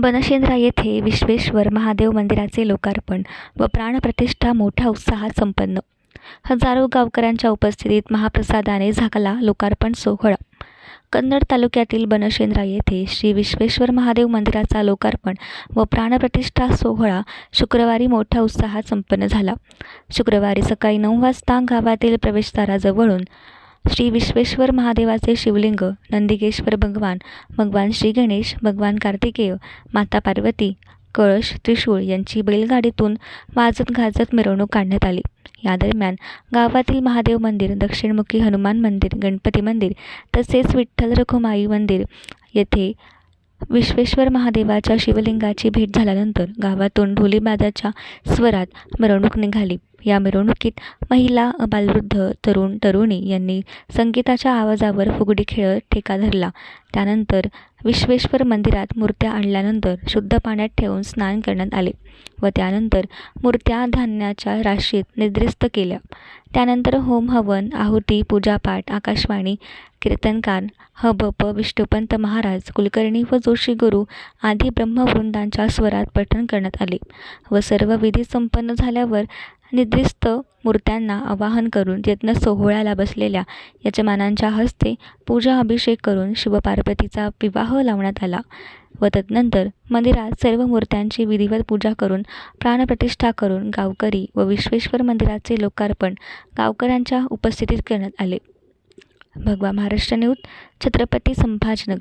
बनशेंद्रा येथे विश्वेश्वर महादेव मंदिराचे लोकार्पण व प्राणप्रतिष्ठा मोठ्या उत्साहात संपन्न. हजारो गावकऱ्यांच्या उपस्थितीत महाप्रसादाने झाकला लोकार्पण सोहळा. कन्नड तालुक्यातील बनशेंद्रा येथे श्री विश्वेश्वर महादेव मंदिराचा लोकार्पण व प्राणप्रतिष्ठा सोहळा शुक्रवारी मोठ्या उत्साहात संपन्न झाला. शुक्रवारी सकाळी नऊ वाजता गावातील प्रवेशद्वाराजवळून श्री विश्वेश्वर महादेवाचे शिवलिंग नंदिकेश्वर भगवान भगवान श्री गणेश भगवान कार्तिकेय माता पार्वती कळश त्रिशूळ यांची बैलगाडीतून वाजत गाजत मिरवणूक काढण्यात आली. या दरम्यान गावातील महादेव मंदिर दक्षिणमुखी हनुमान मंदिर गणपती मंदिर तसेच विठ्ठल रखुमाई मंदिर येथे विश्वेश्वर महादेवाच्या शिवलिंगाची भेट झाल्यानंतर गावातून ढोलीबाजाच्या स्वरात मिरवणूक निघाली. या मिरवणुकीत महिला बालवृद्ध तरुण तरुणी यांनी संगीताच्या आवाजावर फुगडी खेळत ठेका धरला. त्यानंतर विश्वेश्वर मंदिरात मूर्त्या आणल्यानंतर शुद्ध पाण्यात ठेवून स्नान करण्यात आले व त्यानंतर मूर्त्या धान्याच्या राशीत निद्रिस्त केल्या. त्यानंतर होम हवन आहुती पूजापाठ आकाशवाणी कीर्तनकार हबप विष्णुपंत महाराज कुलकर्णी व जोशी गुरु आदी ब्रह्मवृंदांच्या स्वरात पठण करण्यात आले व सर्व विधी संपन्न झाल्यावर निद्रिस्त मूर्त्यांना आवाहन करून यज्ञ सोहळ्याला बसलेल्या यजमानांच्या हस्ते पूजा अभिषेक करून शिवपार्वतीचा विवाह लावण्यात आला व तदनंतर मंदिरात सर्व मूर्त्यांची विधिवत पूजा करून प्राणप्रतिष्ठा करून गावकरी व विश्वेश्वर मंदिराचे लोकार्पण गावकऱ्यांच्या उपस्थितीत करण्यात आले. भगवा महाराष्ट्र न्यूज छत्रपती संभाजनगर.